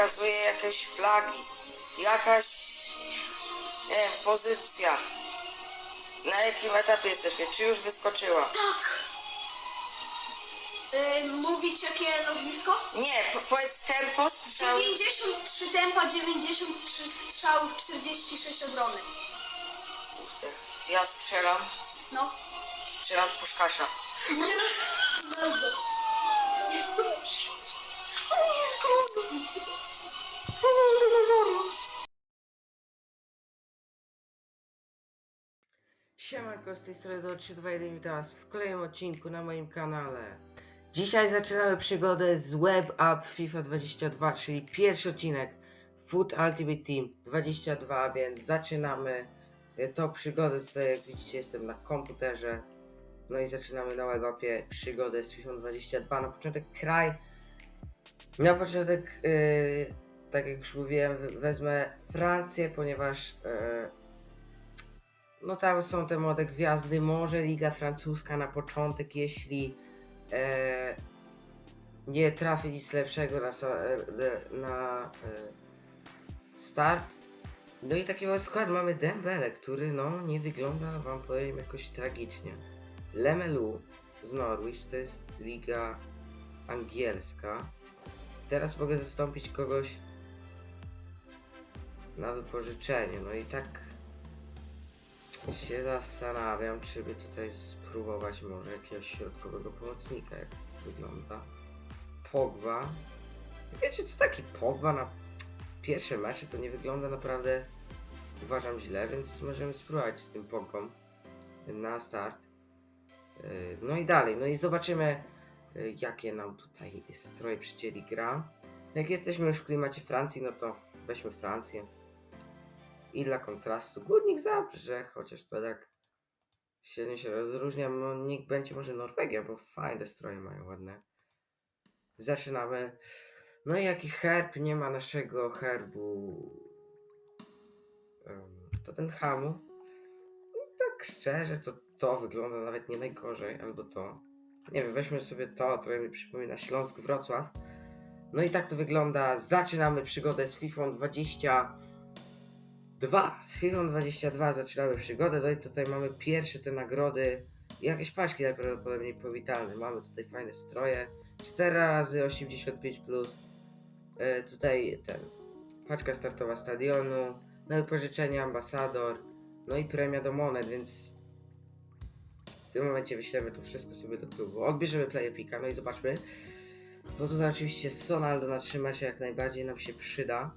pokazuje jakieś flagi, jakaś nie wiem, pozycja. Na jakim etapie jesteśmy? Czy już wyskoczyła? Tak. Yy, mówić jakie nazwisko? Nie, po, powiedz tempo strzał. 93 tempa, 93 strzałów, 46 obrony. Kurde. Ja strzelam. No. Strzelam w puszkasza. Bardzo. Siemanko, z tej strony do 321 witam was w kolejnym odcinku na moim kanale. Dzisiaj zaczynamy przygodę z Web App FIFA 22, czyli pierwszy odcinek Foot Ultimate Team 22, więc zaczynamy e, tą przygodę. Tutaj jak widzicie jestem na komputerze. No i zaczynamy na Web Appie przygodę z FIFA 22. Na początek kraj. Na początek, e, tak jak już mówiłem, we- wezmę Francję, ponieważ e, no tam są te młode gwiazdy, może Liga Francuska na początek, jeśli e, nie trafi nic lepszego na, e, na start. No i taki skład mamy Dembele, który no nie wygląda wam powiem jakoś tragicznie. Lemelu z Norwich, to jest liga angielska. Teraz mogę zastąpić kogoś na wypożyczenie, no i tak się zastanawiam, czy by tutaj spróbować może jakiegoś środkowego pomocnika, jak wygląda. Pogba. Wiecie co taki Pogba na pierwsze mecze to nie wygląda naprawdę uważam źle, więc możemy spróbować z tym Pogbą na start. Yy, No i dalej, no i zobaczymy yy, jakie nam tutaj stroje przycięli gra. Jak jesteśmy już w klimacie Francji, no to weźmy Francję. I dla kontrastu Górnik Zabrze, chociaż to tak silnie się rozróżnia, no niech będzie może Norwegia, bo fajne stroje mają ładne. Zaczynamy. No i jaki herb? Nie ma naszego herbu um, Tottenhamu. No, tak szczerze, to to wygląda nawet nie najgorzej, albo to. Nie wiem, weźmy sobie to, trochę mi przypomina Śląsk Wrocław. No i tak to wygląda. Zaczynamy przygodę z FIFA 20. 2. Z FIFA 22 zaczynamy przygodę. No i tutaj mamy pierwsze te nagrody. Jakieś paczki najprawdopodobniej powitalne. Mamy tutaj fajne stroje. 4 razy 85 plus. E, tutaj ten. Paczka startowa stadionu. No i pożyczenie ambasador. No i premia do monet, więc w tym momencie wyślemy to wszystko sobie do klubu. Odbierzemy play pika, no i zobaczmy. Bo tutaj oczywiście Sonaldo na 3 mecze jak najbardziej nam się przyda.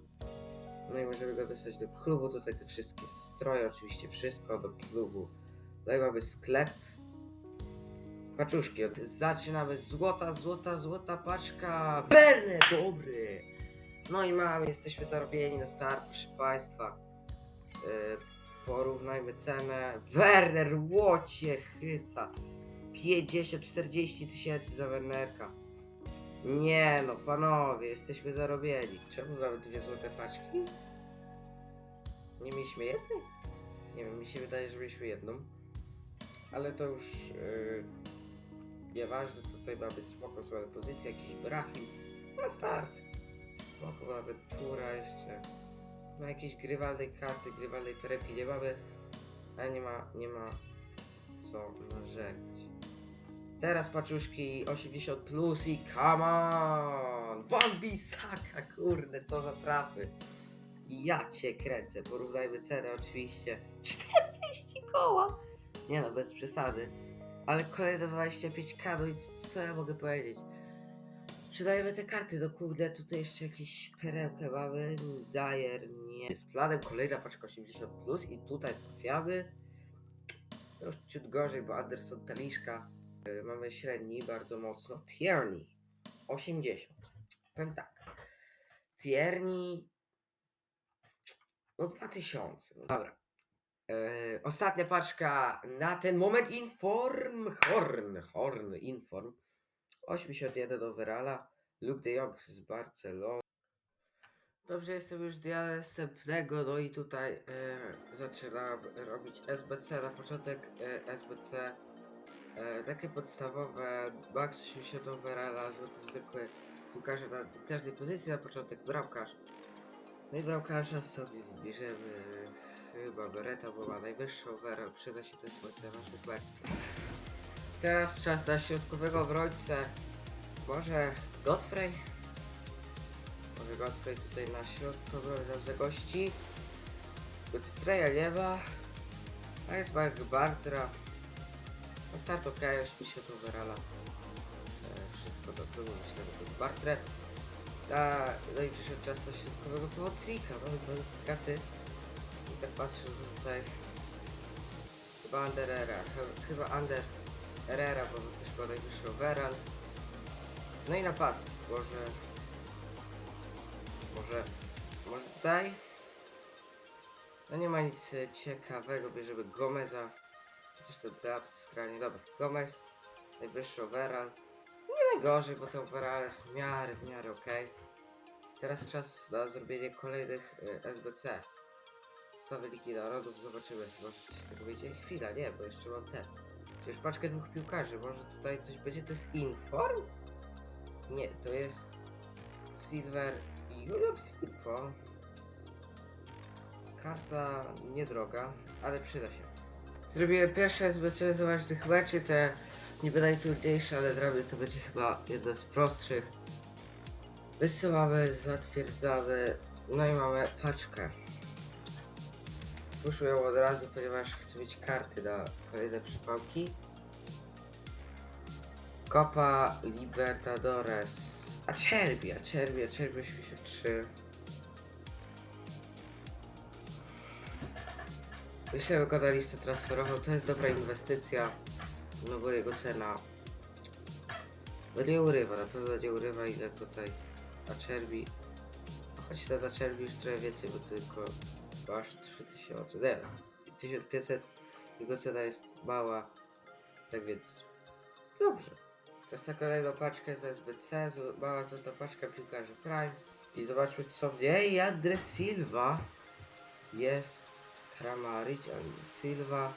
No i możemy go wysłać do klubu. Tutaj te wszystkie stroje, oczywiście wszystko do klubu. Tutaj mamy sklep. Paczuszki. Zaczynamy. Złota, złota, złota paczka. Berne, dobry. No i mamy, jesteśmy zarobieni na start, proszę Państwa. Yy, porównajmy cenę. Werner, łocie, chyca. 50-40 tysięcy za Wernerka. Nie no, panowie, jesteśmy zarobieni. Czemu mamy dwie złote paczki? Nie mieliśmy jednej? Nie wiem, mi się wydaje, że mieliśmy jedną. Ale to już yy, nieważne, tutaj mamy spoko swoją pozycję, jakiś brachim. Na start. Spoko, nawet tura jeszcze. No jakieś grywalnej karty, grywalnej perełki nie mamy. Ale nie ma, nie ma co narzekać. Teraz paczuszki 80 plus i come on! Van Bissaka, kurde, co za trafy. Ja cię kręcę, porównajmy cenę oczywiście. 40 koła! Nie no, bez przesady. Ale kolejne 25k, no i co ja mogę powiedzieć? Sprzedajemy te karty, no kurde, tutaj jeszcze jakieś perełkę mamy. Dyer, nie. Z planem kolejna paczka 80 plus i tutaj trafiamy. Już ciut gorzej, bo Anderson Taliszka mamy średni bardzo mocno. Tierney 80. Powiem tak. Tierney no 2000. No dobra. E, ostatnia paczka na ten moment Inform Horn. Horn Inform. 81 overalla. Luke de Jong z Barcelony. Dobrze, jestem już dnia następnego, no i tutaj e, zaczynam robić SBC. Na początek e, SBC E, takie podstawowe, max 80 overalla, złoty zwykły, piłkarza na każdej pozycji, na początek bramkarz. No i bramkarza sobie wybierzemy chyba Beretta, bo ma najwyższy overall, przyda się to jest mocno naszych mecz. Teraz czas na środkowego obrońcę. Może Godfrey? Może Godfrey tutaj na środku obrony nam zagości. Godfreya nie ma. A jest Mark Bartra. Na start ok, 80 overalla. E, Wszystko do tyłu, myślę, że to jest Bartret. A najbliższy czas do środkowego pomocnika. Mamy karty. I tak patrzę, tutaj chyba Under Chyba Under Herrera, bo też ma najwyższy overall. No i na pas. Może... Może... Może tutaj? No nie ma nic ciekawego, bierzemy Gomeza. Chociaż to depth skrajnie dobra. Gomez, najwyższy overall. Nie najgorzej, bo te overall jest w miarę, w miarę ok. Teraz czas na zrobienie kolejnych y, SBC. Stawy Ligi Narodów, zobaczymy, może coś z tego wyjdzie. Chwila, nie, bo jeszcze mam ten. Już paczkę dwóch piłkarzy, może tutaj coś będzie, to jest Inform? Nie, to jest Silver Julian Filippo. Karta niedroga, ale przyda się. Zrobiłem pierwsze SBC z ważnych meczy, te niby najtrudniejsze, ale dla mnie to będzie chyba jedno z prostszych. Wysyłamy, zatwierdzamy, no i mamy paczkę. Puszczę ją od razu, ponieważ chcę mieć karty na kolejne przypałki. Copa Libertadores. Acerbi, Acerbi, Acerbi 83. Myślę, że na listę transferową to jest dobra inwestycja, no bo jego cena no nie urywa, na pewno nie urywa ile tutaj Acerbi. Choć ten Acerbi już trochę więcej, bo tylko aż 3000, nie 1500, jego cena jest mała, tak więc dobrze. Teraz na kolejną paczkę z SBC, mała złota paczka piłkarzy Prime i zobaczmy co w niej, Andres Silva jest Kramaric, Silva,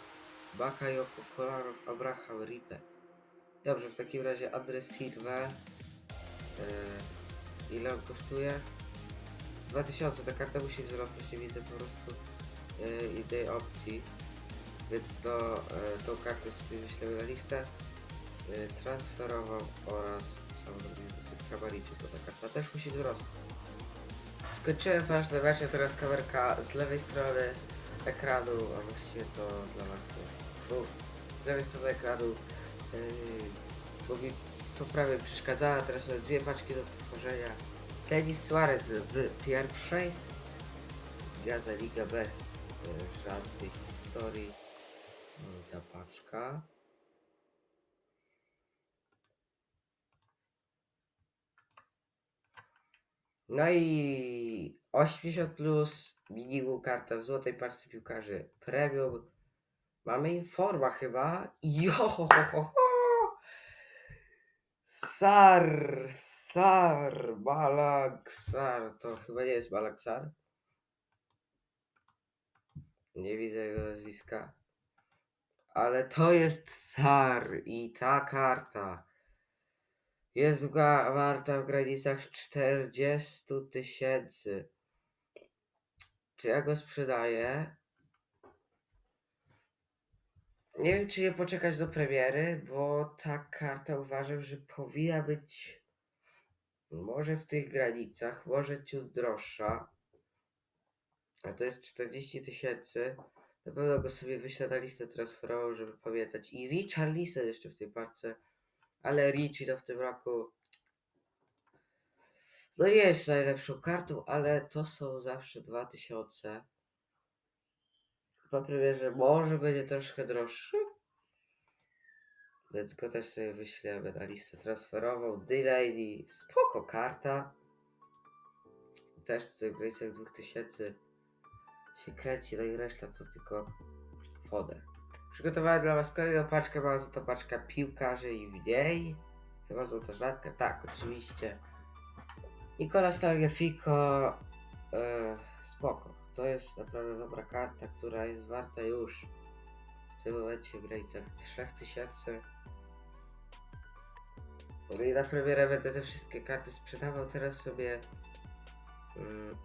Bakayoko, Kolarov, Abraham, Ripet. Dobrze, w takim razie adres Silva. E, ile on kosztuje? 2000, ta karta musi wzrosnąć, nie widzę po prostu i tej opcji. Więc to, e, tą kartę sobie wyślemy na listę transferową oraz co zrobimy Kramaricie, to ta karta też musi wzrosnąć. Skończyłem ważne mecze, teraz kamerka z lewej strony ekranu, a właściwie to dla was jest tu, z lewej strony ekranu, yy, bo mi to prawie przeszkadzała, teraz mamy dwie paczki do tworzenia. Denis Suarez w pierwszej, Gaza Liga bez yy, żadnej historii, ta paczka. No i 80 plus minimum karta w złotej parce piłkarzy premium. Mamy informa chyba. Jo! Sar, Sar, Malaksar. To chyba nie jest Malaksar. Nie widzę jego nazwiska. Ale to jest Sar i ta karta jest warta w granicach 40 tysięcy. Czy ja go sprzedaję? Nie wiem, czy nie poczekać do premiery, bo ta karta uważam, że powinna być może w tych granicach, może ciut droższa. A to jest 40 tysięcy. Na pewno go sobie wyślę na listę transferową, żeby pamiętać. I Richard Listen jeszcze w tej parce. Ale Richie to w tym roku no nie jest najlepszą kartą, ale to są zawsze 2000. Po premierze może będzie troszkę droższy. Więc go też sobie wyślemy na listę transferową. Delaney, spoko karta. Też tutaj w granicach 2000 się kręci, no i reszta to tylko foder. Przygotowałem dla Was kolejną paczkę, mała złota paczka piłkarzy i w niej. Chyba złota rzadka, tak, oczywiście. Nikola Stalgefico, e, spoko. To jest naprawdę dobra karta, która jest warta już w tym momencie w granicach 3000. E, No i na premierę będę te wszystkie karty sprzedawał, teraz sobie... Mm,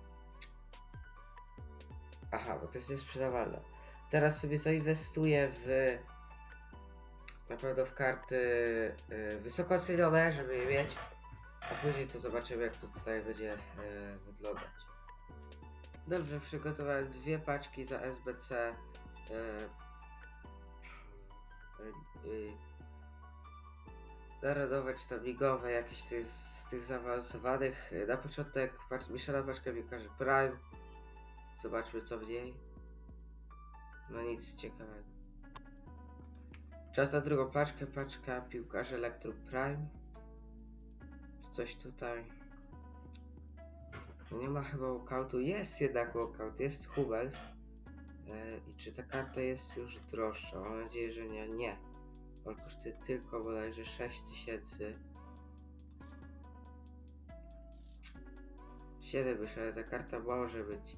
aha, bo to jest niesprzedawalne. Teraz sobie zainwestuję w... Na pewno w karty y, wysoko cenione, żeby je mieć. A później to zobaczymy jak to tutaj będzie y, wyglądać. Dobrze, przygotowałem dwie paczki za SBC. y, y, y, narodowe czy tam jakieś tych, z tych zaawansowanych. Na początek patrz, mieszana paczka piłkarzy Prime. Zobaczmy co w niej. No nic ciekawego. Czas na drugą paczkę, paczka piłkarzy Electrum Prime. Coś tutaj? Nie ma chyba walkoutu. Jest jednak walkout, jest Hubels. E, I czy ta karta jest już droższa? Mam nadzieję, że nie. Nie. On kosztuje tylko bodajże 6000. 7 już, ale ta karta może być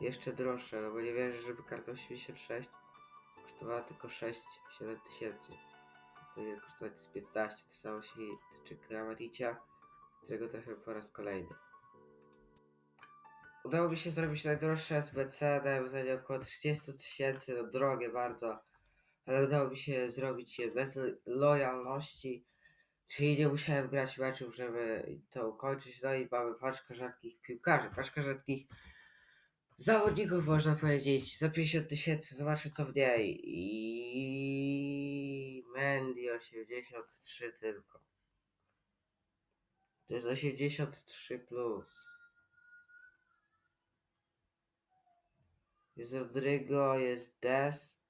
jeszcze droższa, no bo nie wierzę, żeby karta 86 kosztowała tylko 6-7 tysięcy. Powinien kosztować z 15. To samo się tyczy Kramaricia, którego trafię po raz kolejny. Udało mi się zrobić najdroższe SBC, dałem za nie około 30 tysięcy, no drogie bardzo ale udało mi się zrobić je bez lojalności, czyli nie musiałem grać meczów, żeby to ukończyć. No i mamy paczkę rzadkich piłkarzy, paczka rzadkich zawodników, można powiedzieć, za 50 tysięcy, zobaczmy co w niej. I Mendy 83 tylko. To jest 83 plus. Jest Rodrigo, jest Dest.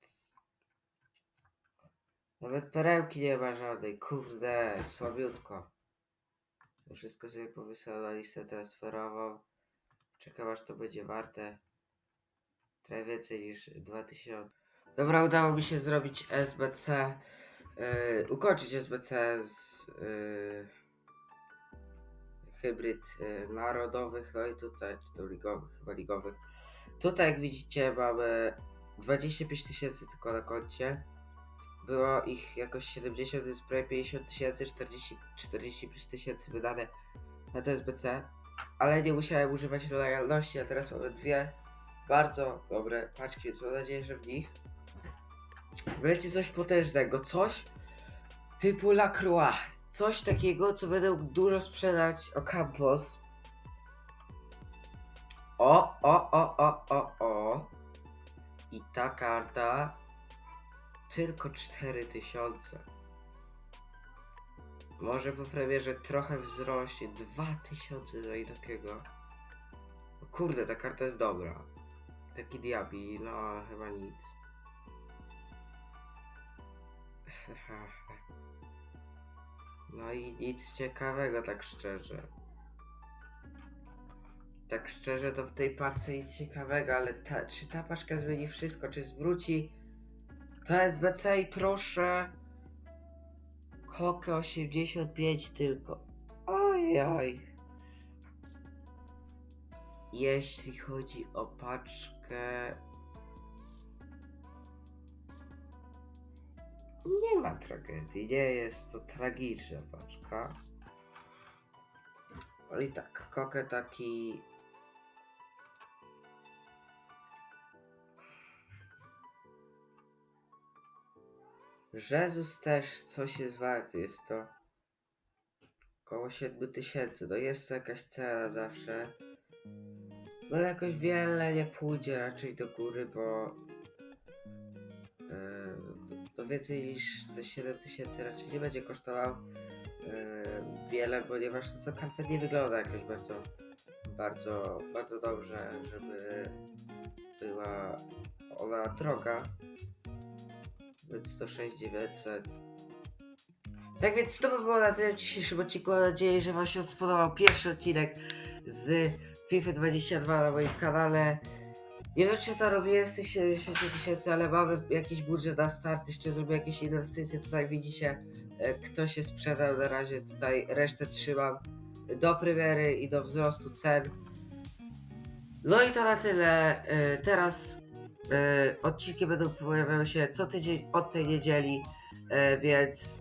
Nawet perełki nie ma żadnej, kurde, słabiutko. To wszystko sobie powysyłam na listę transferową. Czekam aż to będzie warte trochę więcej niż 2000. Dobra, udało mi się zrobić SBC, yy, ukończyć SBC z yy, hybryd yy, narodowych, no i tutaj, czy to ligowych, chyba ligowych. Tutaj jak widzicie mamy 25 tysięcy tylko na koncie. Było ich jakoś 70, to jest prawie 50 tysięcy, 40, 45 tysięcy wydane na TSBC, ale nie musiałem używać lojalności, a teraz mamy dwie bardzo dobre paczki, więc mam nadzieję, że w nich wleci coś potężnego, coś typu Lacroix, coś takiego, co będę dużo sprzedać o Campos. O, o, o, o, o, o. I ta karta tylko 4000. Może po premierze trochę wzrośnie. 2000 za i takiego. Kurde, ta karta jest dobra. Taki diabi, no chyba nic. No i nic ciekawego, tak szczerze. Tak szczerze to w tej paczce nic ciekawego, ale ta, czy ta paczka zmieni wszystko? Czy zwróci to SBC i proszę. Kokę 85 tylko. Ojoj. Jeśli chodzi o paczkę. Nie ma tragedii, nie jest to tragiczna paczka. Ale i tak, kokę taki Jezus też coś jest warty, jest to około 7 tysięcy, no jest to jakaś cena zawsze. No jakoś wiele nie pójdzie raczej do góry, bo więcej niż te 7 tysięcy raczej nie będzie kosztował e, wiele, ponieważ no, to karta nie wygląda jakoś bardzo, bardzo, bardzo dobrze, żeby była ona droga więc 106 900. Tak więc to by było na tyle w dzisiejszym odcinku. Mam nadzieję, że Wam się spodobał pierwszy odcinek z FIFA 22 na moim kanale. Nie wiem, czy zarobiłem z tych 70 tysięcy, ale mamy jakiś budżet na start. Jeszcze zrobię jakieś inwestycje. Tutaj widzicie, kto się sprzedał na razie. Tutaj resztę trzymam do premiery i do wzrostu cen. No i to na tyle. E, Teraz E, odcinki będą pojawiały się co tydzień od tej niedzieli, e, więc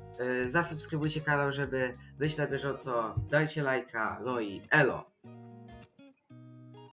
zasubskrybujcie kanał, żeby być na bieżąco. Dajcie lajka, no i elo.